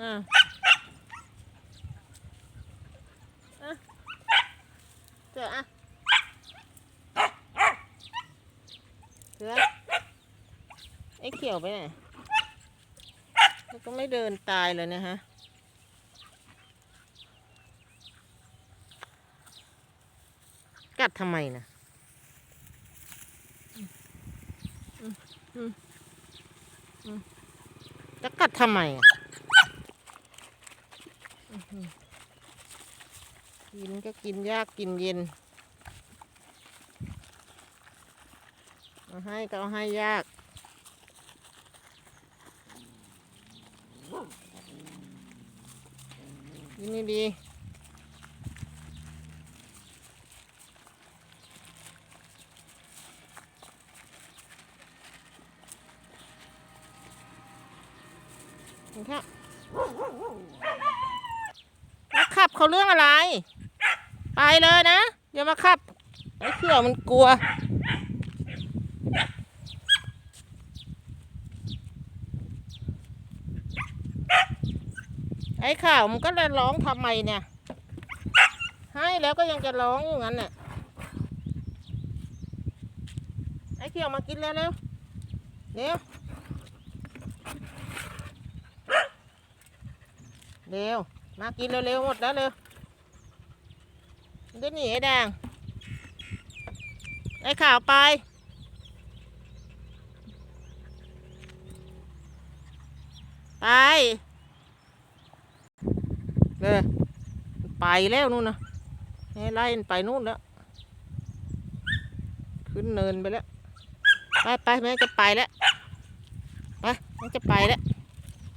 อะอะเสืออะเสือไอ้เขียวไปไหนแล้วก็ไม่เดินตายเลยนะฮะกัดทำไมนะจะกัดทำไมอะ กินก็กินยากกินเย็น เอาให้ก็เอาให้ยาก กินดีๆครั บมาขับเขาเรื่องอะไร ไปเลยนะอย่ามาขับไอ้เขี่ยวมันกลัว ไอ้ข่าวมันก็เลยร้องทำไมเนี่ย ให้แล้วก็ยังจะร้องอยู่งั้นน่ะไอ้เขียวมากินเร็วเร็วเร็วเร็ว มากินเร็วๆหมดแล้วเร็วมันหนีไอ้แดง ไอ้ข่าวไป ไป เลยไปแล้วนู่นนะให้ไล่ไปนู่นแล้ว ขึ้นเนินไปแล้ว ไปไปแม่จะไปแล้ว ไปแม่จะไปแล้ว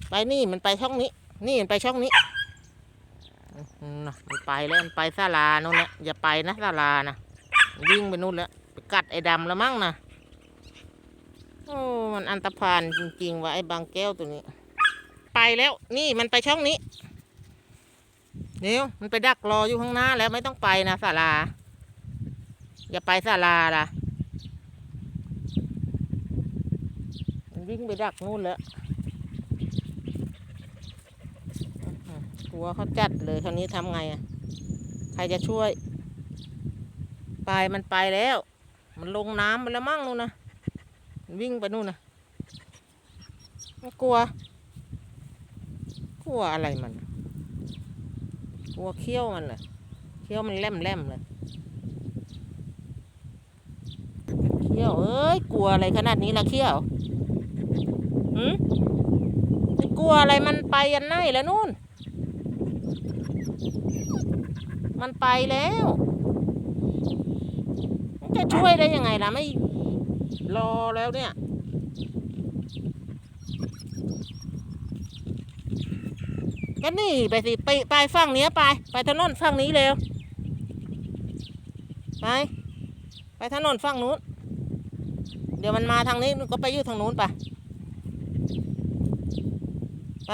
ไปนี่มันไปช่องนี้ นี่มันไปช่องนี้ มน่ะมันไปแล้วมันไปศาลานู่นนะอย่าไปนะศาลานะวิ่งไปนู่นแล้วไปกัดไอ้ดำแล้วมั้งนะโอ้มันอันตรพานจริงๆว่ะไอ้บางแก้วตัวนี้ ไปแล้วนี่มันไปช่องนี้เดี๋ยวมันไปดักรออยู่ข้างหน้าแล้วไม่ต้องไปนะศาลา อย่าไปศาลาล่ะมันวิ่งไปดักนู่นแล้ว กลัวเขาจัดเลยคราวนี้ทำไงอะ ใครจะช่วยไปมันไปแล้ว มันลงน้ำไปแล้วมั่งนู่นนะมันวิ่งไปนู่นนะไม่กลัว กลัวอะไรมัน กลัวเขี้ยวมันเหรอเขี้ยวมันแหลมแหลมๆเลยเขี้ยวเอ้ยกลัวอะไรขนาดนี้ละเขี้ยวหืมกลัวอะไรมันไปยันไหนแล้วนู่น มันไปแล้วจะช่วยได้ยังไงล่ะ ไม่รอแล้วเนี่ย ก็นี่ไปสิ ไปไปฝั่งนี้ไป ไปถนนฝั่งนี้เร็ว ไป ไปถนนฝั่งนู้น เดี๋ยวมันมาทางนี้ก็ไปอยู่ทางนู้นไป ไป